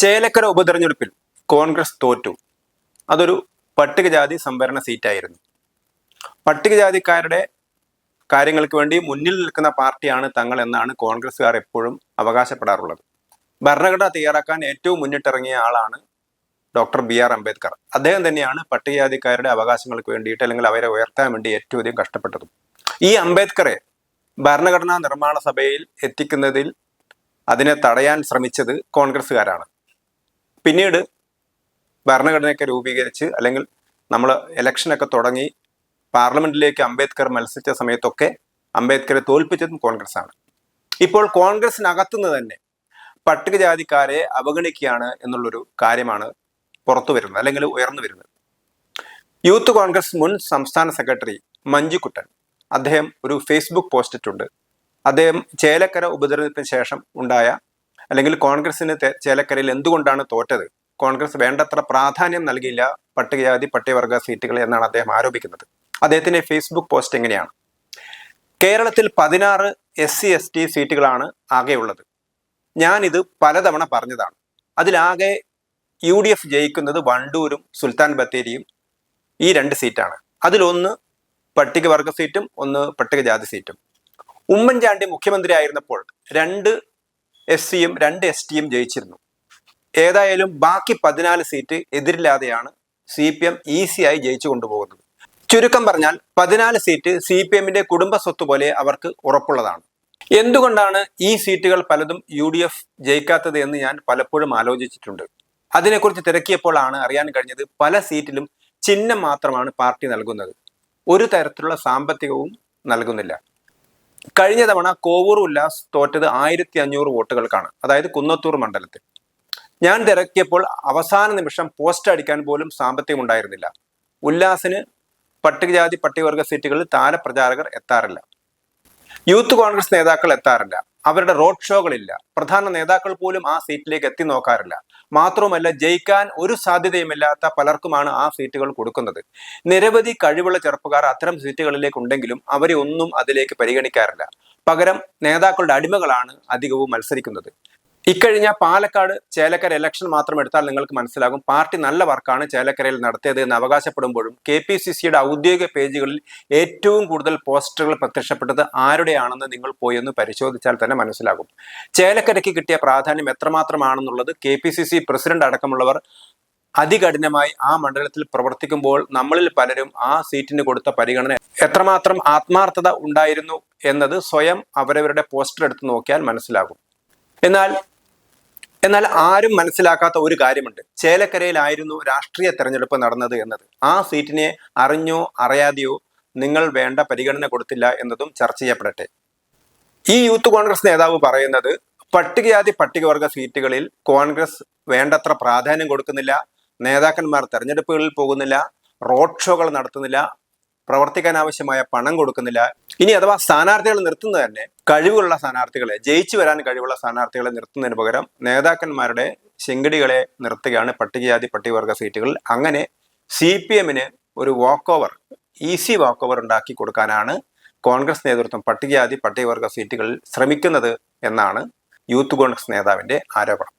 ചേലക്കര ഉപതെരഞ്ഞെടുപ്പിൽ കോൺഗ്രസ് തോറ്റു. അതൊരു പട്ടികജാതി സംവരണ സീറ്റായിരുന്നു. പട്ടികജാതിക്കാരുടെ കാര്യങ്ങൾക്ക് വേണ്ടി മുന്നിൽ നിൽക്കുന്ന പാർട്ടിയാണ് തങ്ങൾ എന്നാണ് കോൺഗ്രസ്സുകാർ എപ്പോഴും അവകാശപ്പെടാറുള്ളത്. ഭരണഘടന തയ്യാറാക്കാൻ ഏറ്റവും മുന്നിട്ടിറങ്ങിയ ആളാണ് ഡോക്ടർ ബി ആർ അംബേദ്കർ. അദ്ദേഹം തന്നെയാണ് പട്ടികജാതിക്കാരുടെ അവകാശങ്ങൾക്ക് വേണ്ടിയിട്ട് അല്ലെങ്കിൽ അവരെ ഉയർത്താൻ വേണ്ടി ഏറ്റവും അധികം കഷ്ടപ്പെട്ടതും. ഈ അംബേദ്കറെ ഭരണഘടനാ നിർമ്മാണ സഭയിൽ എത്തിക്കുന്നതിൽ അതിനെ തടയാൻ ശ്രമിച്ചത് കോൺഗ്രസ്സുകാരാണ്. പിന്നീട് ഭരണഘടനയൊക്കെ രൂപീകരിച്ച് അല്ലെങ്കിൽ നമ്മൾ ഇലക്ഷനൊക്കെ തുടങ്ങി പാർലമെന്റിലേക്ക് അംബേദ്കർ മത്സരിച്ച സമയത്തൊക്കെ അംബേദ്കറെ തോൽപ്പിച്ചതും കോൺഗ്രസ് ആണ് ഇപ്പോൾ കോൺഗ്രസിനകത്തുനിന്ന് തന്നെ പട്ടികജാതിക്കാരെ അവഗണിക്കുകയാണ് എന്നുള്ളൊരു കാര്യമാണ് പുറത്തു വരുന്നത് അല്ലെങ്കിൽ ഉയർന്നു വരുന്നത്. യൂത്ത് കോൺഗ്രസ് മുൻ സംസ്ഥാന സെക്രട്ടറി മഞ്ജുക്കുട്ടൻ അദ്ദേഹം ഒരു ഫേസ്ബുക്ക് പോസ്റ്റ് ഇട്ടുണ്ട് അദ്ദേഹം ചേലക്കര ഉപതെരഞ്ഞെടുപ്പിന് ശേഷം ഉണ്ടായ അല്ലെങ്കിൽ കോൺഗ്രസിന് ചേലക്കരയിൽ എന്തുകൊണ്ടാണ് തോറ്റത്? കോൺഗ്രസ് വേണ്ടത്ര പ്രാധാന്യം നൽകിയില്ല പട്ടികജാതി പട്ടികവർഗ സീറ്റുകൾ എന്നാണ് അദ്ദേഹം ആരോപിക്കുന്നത്. അദ്ദേഹത്തിന്റെ ഫേസ്ബുക്ക് പോസ്റ്റ് എങ്ങനെയാണ്? കേരളത്തിൽ പതിനാറ് എസ് സി എസ് ടി സീറ്റുകളാണ് ആകെയുള്ളത്. ഞാനിത് പലതവണ പറഞ്ഞതാണ്. അതിലാകെ യു ഡി എഫ് ജയിക്കുന്നത് വണ്ടൂരും സുൽത്താൻ ബത്തേരിയും ഈ രണ്ട് സീറ്റാണ്. അതിലൊന്ന് പട്ടികവർഗ സീറ്റും ഒന്ന് പട്ടികജാതി സീറ്റും. ഉമ്മൻചാണ്ടി മുഖ്യമന്ത്രി ആയിരുന്നപ്പോൾ രണ്ട് എസ് സിയും രണ്ട് എസ് ടിയും ജയിച്ചിരുന്നു. ഏതായാലും ബാക്കി പതിനാല് സീറ്റ് എതിരില്ലാതെയാണ് സി പി എം ഈസിയായി ജയിച്ചു കൊണ്ടുപോകുന്നത്. ചുരുക്കം പറഞ്ഞാൽ പതിനാല് സീറ്റ് സി പി എമ്മിന്റെ കുടുംബ സ്വത്ത് പോലെ അവർക്ക് ഉറപ്പുള്ളതാണ്. എന്തുകൊണ്ടാണ് ഈ സീറ്റുകൾ പലതും യു ഡി എഫ് ജയിക്കാത്തത് എന്ന് ഞാൻ പലപ്പോഴും ആലോചിച്ചിട്ടുണ്ട്. അതിനെക്കുറിച്ച് തിരക്കിയപ്പോഴാണ് അറിയാൻ കഴിഞ്ഞത് പല സീറ്റിലും ചിഹ്നം മാത്രമാണ് പാർട്ടി നൽകുന്നത്. ഒരു തരത്തിലുള്ള സാമ്പത്തികവും നൽകുന്നില്ല. കഴിഞ്ഞ തവണ കോവൂർ ഉല്ലാസ് തോറ്റത് ആയിരത്തി അഞ്ഞൂറ് വോട്ടുകൾക്കാണ്. അതായത് കുന്നത്തൂർ മണ്ഡലത്തിൽ. ഞാൻ തിരക്കിയപ്പോൾ അവസാന നിമിഷം പോസ്റ്റ് അടിക്കാൻ പോലും സാമ്പത്തികം ഉണ്ടായിരുന്നില്ല. ഉല്ലാസിന് പട്ടികജാതി പട്ടികവർഗ സീറ്റുകളിൽ താരപ്രചാരകർ എത്താറില്ല. യൂത്ത് കോൺഗ്രസ് നേതാക്കൾ എത്താറില്ല. അവരുടെ റോഡ് ഷോകളില്ല പ്രധാന നേതാക്കൾ പോലും ആ സീറ്റിലേക്ക് എത്തി നോക്കാറില്ല. മാത്രവുമല്ല ജയിക്കാൻ ഒരു സാധ്യതയുമില്ലാത്ത പലർക്കുമാണ് ആ സീറ്റുകൾ കൊടുക്കുന്നത്. നിരവധി കഴിവുള്ള ചെറുപ്പക്കാർ അത്തരം സീറ്റുകളിലേക്ക് ഉണ്ടെങ്കിലും അവരെ ഒന്നും അതിലേക്ക് പരിഗണിക്കാറില്ല. പകരം നേതാക്കളുടെ അടിമകളാണ് അധികവും മത്സരിക്കുന്നത്. ഇക്കഴിഞ്ഞ പാലക്കാട് ചേലക്കര ഇലക്ഷൻ മാത്രം എടുത്താൽ നിങ്ങൾക്ക് മനസ്സിലാകും. പാർട്ടി നല്ല വർക്കാണ് ചേലക്കരയിൽ നടത്തിയത് എന്ന് അവകാശപ്പെടുമ്പോഴും കെ പി സി സിയുടെ ഔദ്യോഗിക പേജുകളിൽ ഏറ്റവും കൂടുതൽ പോസ്റ്ററുകൾ പ്രത്യക്ഷപ്പെട്ടത് ആരുടെയാണെന്ന് നിങ്ങൾ പോയി ഒന്ന് പരിശോധിച്ചാൽ തന്നെ മനസ്സിലാകും. ചേലക്കരയ്ക്ക് കിട്ടിയ പ്രാധാന്യം എത്രമാത്രമാണെന്നുള്ളത് K P C C president അടക്കമുള്ളവർ അതികഠിനമായി ആ മണ്ഡലത്തിൽ പ്രവർത്തിക്കുമ്പോൾ നമ്മളിൽ പലരും ആ സീറ്റിന് കൊടുത്ത പരിഗണന എത്രമാത്രം ആത്മാർത്ഥത ഉണ്ടായിരുന്നു എന്നത് സ്വയം അവരവരുടെ പോസ്റ്റർ എടുത്ത് നോക്കിയാൽ മനസ്സിലാകും. എന്നാൽ എന്നാൽ ആരും മനസ്സിലാക്കാത്ത ഒരു കാര്യമുണ്ട്. ചേലക്കരയിലായിരുന്നു രാഷ്ട്രീയ തെരഞ്ഞെടുപ്പ് നടന്നത് എന്നത്. ആ സീറ്റിനെ അറിഞ്ഞോ അറിയാതെയോ നിങ്ങൾ വേണ്ട പരിഗണന കൊടുത്തില്ല എന്നതും ചർച്ച ചെയ്യപ്പെടട്ടെ. ഈ യൂത്ത് കോൺഗ്രസ് നേതാവ് പറയുന്നത് പട്ടികജാതി പട്ടികവർഗ സീറ്റുകളിൽ കോൺഗ്രസ് വേണ്ടത്ര പ്രാധാന്യം കൊടുക്കുന്നില്ല നേതാക്കന്മാർ തെരഞ്ഞെടുപ്പുകളിൽ പോകുന്നില്ല റോഡ് ഷോകൾ നടത്തുന്നില്ല പ്രവർത്തിക്കാൻ ആവശ്യമായ പണം കൊടുക്കുന്നില്ല ഇനി അഥവാ സ്ഥാനാർത്ഥികൾ നിർത്തുന്നത് തന്നെ കഴിവുള്ള സ്ഥാനാർത്ഥികളെ ജയിച്ചു വരാൻ കഴിവുള്ള സ്ഥാനാർത്ഥികളെ നിർത്തുന്നതിന് പകരം നേതാക്കന്മാരുടെ ശിങ്കടികളെ നിർത്തുകയാണ് പട്ടികജാതി പട്ടികവർഗ സീറ്റുകളിൽ. അങ്ങനെ സി പി എമ്മിന് ഒരു walk over easy walk over ഉണ്ടാക്കി കൊടുക്കാനാണ് കോൺഗ്രസ് നേതൃത്വം പട്ടികജാതി പട്ടികവർഗ സീറ്റുകളിൽ ശ്രമിക്കുന്നത് എന്നാണ് യൂത്ത് കോൺഗ്രസ് നേതാവിന്റെ ആരോപണം.